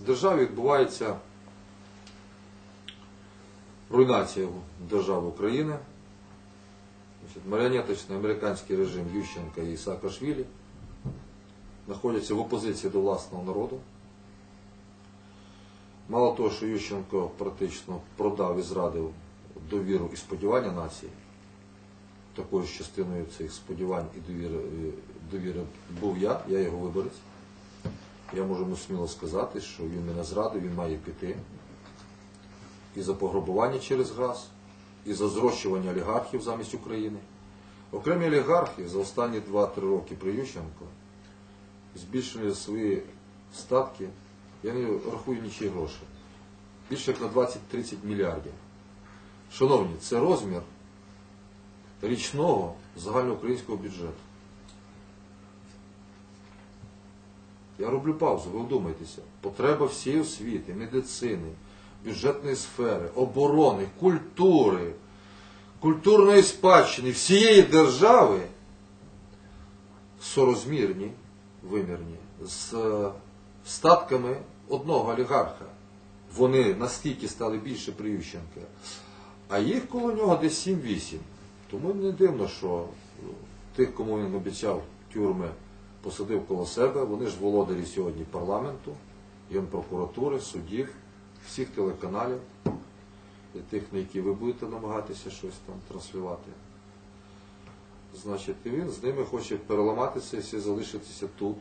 В державі відбувається руйнація держави України. Маріонеточний американський режим Ющенка і Саакашвілі знаходяться в опозиції до власного народу. Мало того, що Ющенко практично продав і зрадив довіру і сподівання нації, такою ж частиною цих сподівань і довіри, довіри був я, я його виборець. Я можу йому сміло сказати, що він мене зрадив, він має піти. І за пограбування через газ, і за зрощування олігархів замість України. Окремі олігархи за останні 2-3 роки при Ющенко збільшили свої статки, я не рахую нічі гроші, більше як на 20-30 мільярдів. Шановні, це розмір річного загальноукраїнського бюджету. Я роблю паузу, ви вдумайтеся. Потреба всієї освіти, медицини, бюджетної сфери, оборони, культури, культурної спадщини всієї держави сорозмірні, вимірні, з е, статками одного олігарха. Вони настільки стали більше при Ющенка, а їх коло нього десь 7-8. Тому не дивно, що тих, кому він обіцяв тюрми, посадив коло себе, вони ж володарі сьогодні парламенту, генпрокуратури, судів, всіх телеканалів, і тих, на які ви будете намагатися щось там транслювати. Значить, і він з ними хоче переламатися і залишитися тут.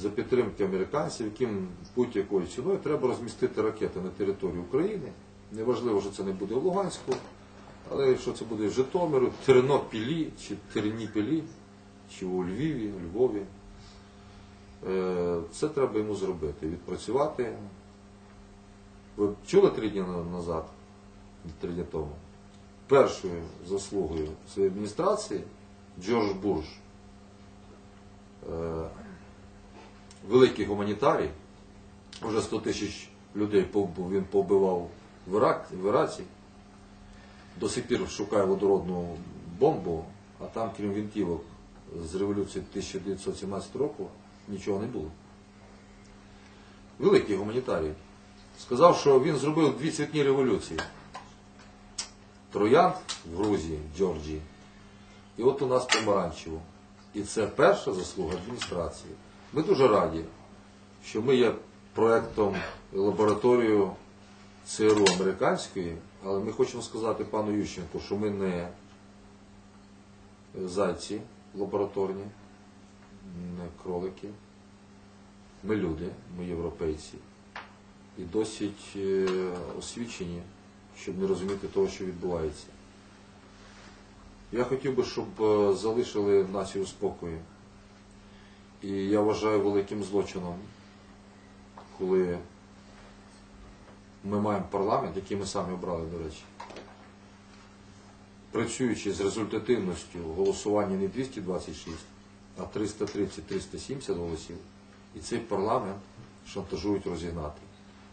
За підтримки американців, яким будь-якою ціною треба розмістити ракети на території України. Неважливо, що це не буде в Луганську, але якщо це буде в Житомирі, Тернопілі чи Терніпілі, чи у Львові, Львові, е, це треба йому зробити, відпрацювати. Ви чули три дні на- назад, три дні тому? Першою заслугою своєї адміністрації Джордж Буш, е, великий гуманітарій, вже 100 тисяч людей він повбивав в, Ірак, в Іраці, до сих пір шукає водородну бомбу, а там, крім вінтівок з революції 1917 року, нічого не було. Великий гуманітарій. Сказав, що він зробив дві цвітні революції. Троянд в Грузії, Джорджії, і от у нас помаранчево. І це перша заслуга адміністрації. Ми дуже раді, що ми є проєктом лабораторією ЦРУ американської, але ми хочемо сказати пану Ющенку, що ми не зайці лабораторні, кролики. Ми люди, ми європейці. І досить е, освічені, щоб не розуміти того, що відбувається. Я хотів би, щоб е, залишили націю у спокої. І я вважаю великим злочином, коли ми маємо парламент, який ми самі обрали, до речі, працюючи з результативністю голосування не 226, а 330-370 голосів, і цей парламент шантажують розігнати.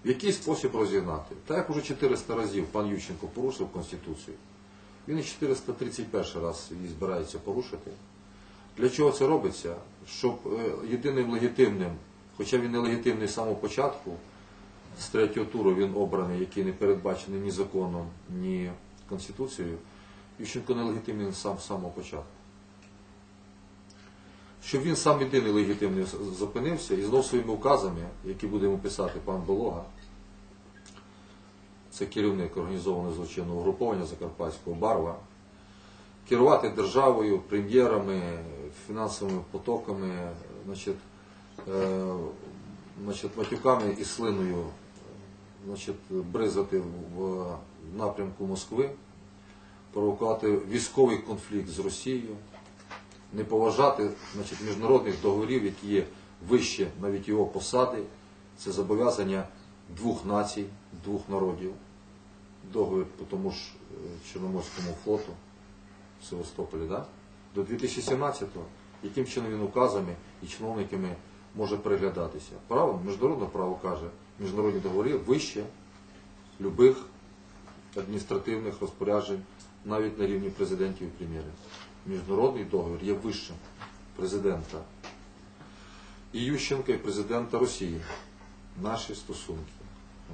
В який спосіб розігнати? Так як уже 400 разів пан Ющенко порушив Конституцію, він і 431 раз її збирається порушити. Для чого це робиться? Щоб е, єдиним легітимним, хоча він не легітимний з самого початку, з третього туру він обраний, який не передбачений ні законом, ні Конституцією, Ющенко нелегітимний сам з самого початку. Щоб він сам єдиний легітимний зупинився і знов своїми указами, які буде йому писати пан Болога, це керівник організованого злочинного угруповання Закарпатського Барва, керувати державою, прем'єрами, фінансовими потоками, значить, е, значить, матюками і слиною значить, бризати в напрямку Москви, провокувати військовий конфлікт з Росією, не поважати значить, міжнародних договорів, які є вище навіть його посади. Це зобов'язання двох націй, двох народів. Договір по тому ж е, Чорноморському флоту в Севастополі, да? до 2017-го, яким чином він указами і чиновниками може переглядатися. Право, міжнародне право каже, міжнародні договори вище любих адміністративних розпоряджень, навіть на рівні президентів і прем'єрів. Міжнародний договір є вищим президента і Ющенка, і президента Росії. наші стосунки,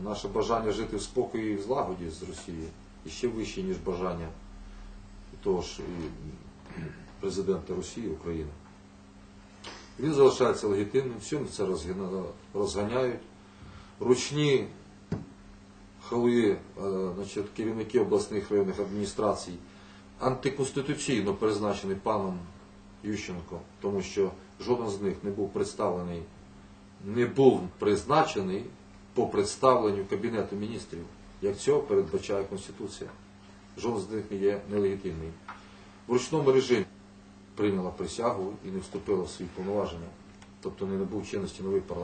наше бажання жити в спокої і в злагоді з Росією і ще вище, ніж бажання того ж і президента Росії України. Він залишається легітимним, всі це розганяють. Ручні хали, е, значить, керівники обласних районних адміністрацій антиконституційно призначений паном Ющенко, тому що жоден з них не був представлений, не був призначений по представленню Кабінету міністрів, як цього передбачає Конституція. Жоден з них є нелегітимний. В ручному режимі прийняла присягу і не вступила в свої повноваження, тобто не набув чинності новий парламент.